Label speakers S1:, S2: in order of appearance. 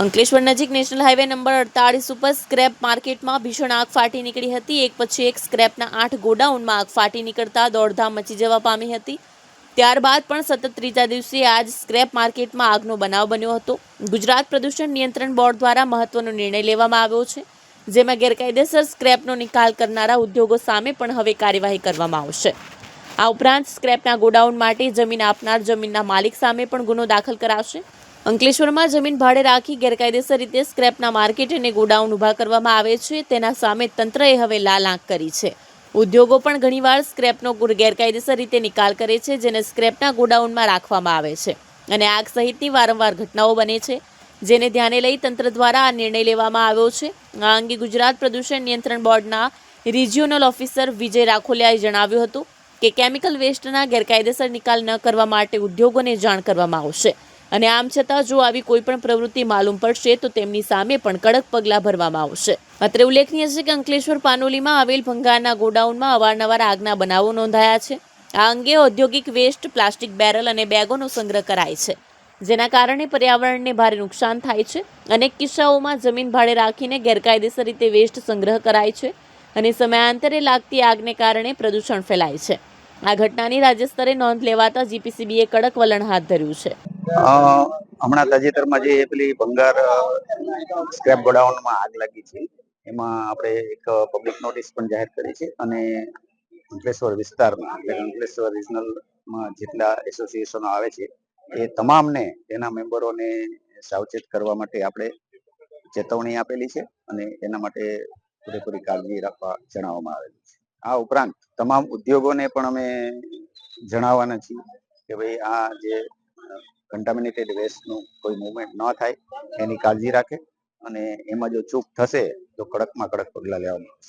S1: અંકલેશ્વર નજીક national highway number અડતાળીસ ઉપર scrap માર્કેટમાં ભીષણ આગ ફાટી નીકળી હતી. એક પછી એક સ્ક્રેપના આઠ ગોડાઉનમાં આગ ફાટી નીકળતા દોડધામ મચી જવા પામી હતી. ત્યારબાદ પણ સતત ત્રીજા દિવસે આજ સ્ક્રેપ માર્કેટમાં આગનો બનાવ બન્યો હતો. ગુજરાત પ્રદૂષણ નિયંત્રણ બોર્ડ દ્વારા મહત્વનો નિર્ણય લેવામાં આવ્યો છે, જેમાં ગેરકાયદેસર સ્ક્રેપનો નિકાલ કરનારા ઉદ્યોગો સામે પણ હવે કાર્યવાહી કરવામાં આવશે. આ ઉપરાંત સ્ક્રેપના ગોડાઉન માટે જમીન આપનાર જમીનના માલિક સામે પણ ગુનો દાખલ કરાશે. અંકલેશ્વરમાં જમીન ભાડે રાખી ગેરકાયદેસર રીતે સ્ક્રેપના માર્કેટ અને ગોડાઉન ઊભા કરવામાં આવે છે. તેના સામે તંત્રએ હવે લાલ આંખ કરી છે. ઉદ્યોગો પણ ઘણીવાર સ્ક્રેપનો ગેરકાયદેસર રીતે નિકાલ કરે છે, જેને સ્ક્રેપના ગોડાઉનમાં રાખવામાં આવે છે. અને આગ સહિતની વારંવાર ઘટનાઓ બને છે, જેને ધ્યાને લઈ તંત્ર દ્વારા આ નિર્ણય લેવામાં આવ્યો છે. આ અંગે ગુજરાત પ્રદૂષણ નિયંત્રણ બોર્ડના રિજિયોનલ ઓફિસર વિજય રાખોલિયાએ જણાવ્યું હતું કે કેમિકલ વેસ્ટના ગેરકાયદેસર નિકાલ ન કરવા માટે ઉદ્યોગોને જાણ કરવામાં આવશે. અને આમ છતાં જો આવી કોઈ પણ પ્રવૃત્તિ માલુમ પડશે, તો તેમની સામે પણ કડક પગલાં ભરવામાં આવશે. અત્રે ઉલ્લેખનીય છે કે અંકલેશ્વર પાનોલીમાં આવેલ ભંગારના ગોડાઉનમાં અવારનવાર આગના બનાવો નોંધાયા છે. આ અંગે ઔદ્યોગિક વેસ્ટ, પ્લાસ્ટિક બેરલ અને બેગોનો સંગ્રહ કરાય છે. જેના કારણે પર્યાવરણને ભારે નુકસાન થાય છે અનેક કિસ્સાઓમાં જમીન ભાડે રાખીને ગેરકાયદેસર રીતે વેસ્ટ સંગ્રહ કરાય છે અને સમયાંતરે લાગતી આગને કારણે પ્રદૂષણ ફેલાય છે. આ ઘટનાની રાજ્ય સ્તરે નોંધ લેવાતા જીપીસીબીએ કડક વલણ હાથ ધર્યું છે.
S2: હમણાં તાજેતરમાં જે પેલી ભંગાર સ્ક્રેપ ગોડાઉનમાં આગ લાગી છે, એમાં આપણે એક પબ્લિક નોટિસ પણ જાહેર કરી છે અને અંકલેશ્વર વિસ્તારમાં, એટલે અંકલેશ્વર રિજનલમાં જેટલા એસોસિએશનો આવે છે, એ તમામને તેના મેમ્બરોને સાવચેત કરવા માટે આપણે ચેતવણી આપેલી છે અને એના માટે પૂરેપૂરી કાળજી રાખવા જણાવવામાં આવેલી છે. આ ઉપરાંત તમામ ઉદ્યોગોને પણ અમે જણાવવાના છીએ કે ભાઈ આ જે કન્ટામિનેટેડ વેસ્ટનું કોઈ મુવમેન્ટ ન થાય, એની કાળજી રાખે અને એમાં જો ચૂક થશે, તો કડકમાં કડક પગલાં લેવામાં આવશે